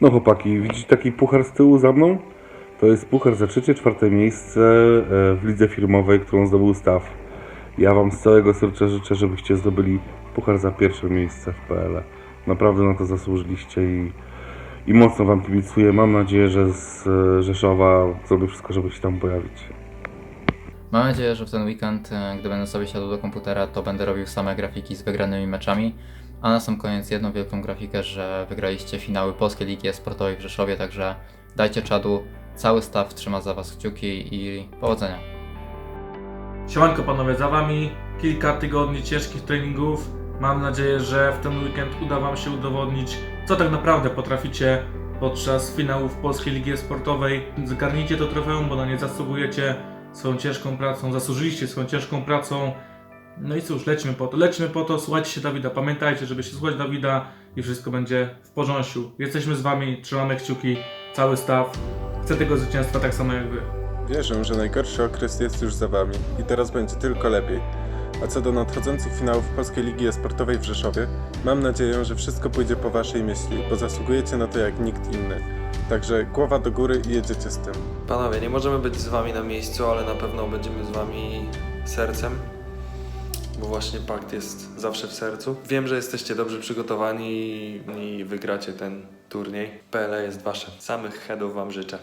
No chłopaki, widzicie taki puchar z tyłu za mną? To jest puchar za trzecie, czwarte miejsce e, w lidze firmowej, którą zdobył staw. Ja wam z całego serca życzę, żebyście zdobyli puchar za pierwsze miejsce w PL. Naprawdę na to zasłużyliście i, i mocno wam kibicuję. Mam nadzieję, że z e, Rzeszowa zrobię wszystko, żeby się tam pojawić. Mam nadzieję, że w ten weekend, e, gdy będę sobie siadł do komputera, to będę robił same grafiki z wygranymi meczami. A na sam koniec jedną wielką grafikę, że wygraliście finały Polskiej Ligi Sportowej w Rzeszowie, także dajcie czadu. Cały staw trzyma za Was kciuki i powodzenia. Siemanko panowie, za wami kilka tygodni ciężkich treningów. Mam nadzieję, że w ten weekend uda wam się udowodnić, co tak naprawdę potraficie podczas finałów Polskiej Ligi Sportowej. Zgarnijcie to trofeum, bo na nie zasługujecie swoją ciężką pracą, zasłużyliście swoją ciężką pracą. No i cóż, lećmy po to, lećmy po to, słuchajcie się Dawida, pamiętajcie, żeby się słuchać Dawida i wszystko będzie w porządku. Jesteśmy z wami, trzymamy kciuki, cały staw. Chcę tego zwycięstwa tak samo jak wy. Wierzę, że najgorszy okres jest już za Wami i teraz będzie tylko lepiej. A co do nadchodzących finałów Polskiej Ligi Sportowej w Rzeszowie, mam nadzieję, że wszystko pójdzie po Waszej myśli, bo zasługujecie na to jak nikt inny. Także głowa do góry i jedziecie z tym. Panowie, nie możemy być z wami na miejscu, ale na pewno będziemy z wami sercem, właśnie pakt jest zawsze w sercu. Wiem, że jesteście dobrze przygotowani i- wygracie ten turniej. PLE jest wasze. Samych headów wam życzę.